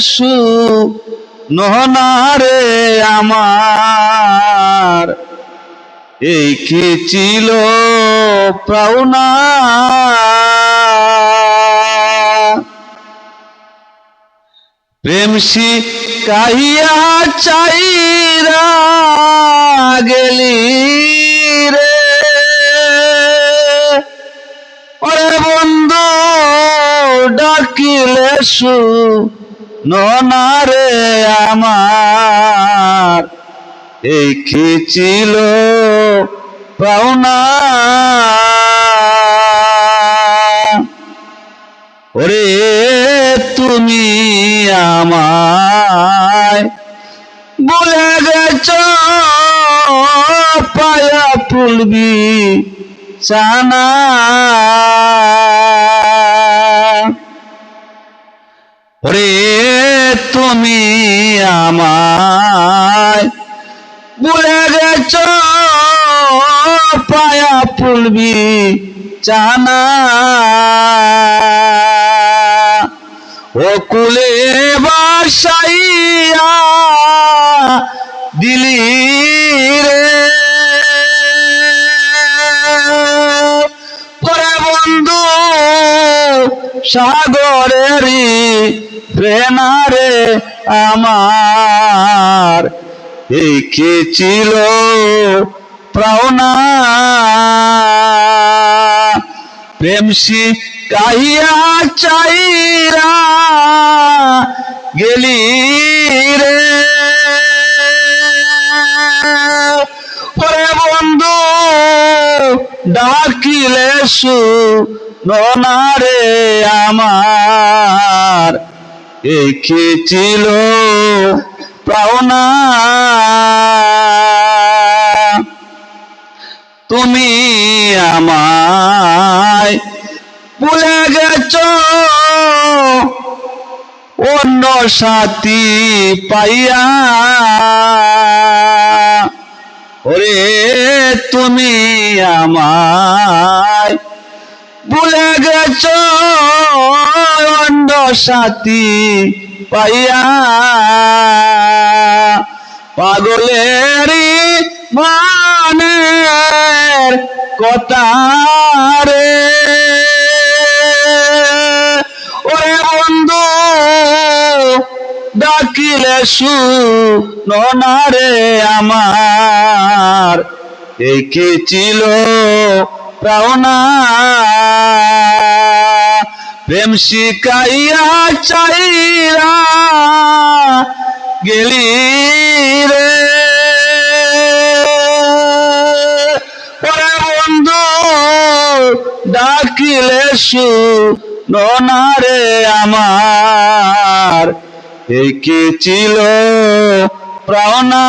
সু নহনারে আমার। এই কি ছিল প্রাউনা? প্রেম কাহিয়া চাইরা গেলি রে। ওরে বন্ধু ডাকিলে সু ননারে আমার এই ছিল পাওনা। ওরে তুমি আমায় বলে গেছ পায়া তুলবি চানা। ওরে তুমি আমায় বলে গেছ, পায়া তুলবি চানা। ও কুলে বাসাইয়া দিলি রে। পরে বন্ধু, সাগরেরই প্রেনারে আমার এই কে ছিল প্রাণা। প্রেমসি কাহিয়া চাইরা গেলি রে। ওরে বন্ধু, ডাকিলে সু ননারে আমার একে ছিল পাওনা তুমি আমায় ভুলে গেছ। অন্য সাথী পাইয়া। ওরে তুমি আমায় ভুলে গেছ সাথী পাইয়া। পাগলেরই মানের কথা রে। ওরে বন্ধু, ডাকিলে সু ননারে আমার। এই কি ছিল প্রাণা প্রেম শিকাইয়া চাইরা গেলি রে। ওরে বন্ধু ডাকিলে সু ননারে আমার। এই কি ছিল প্রাণা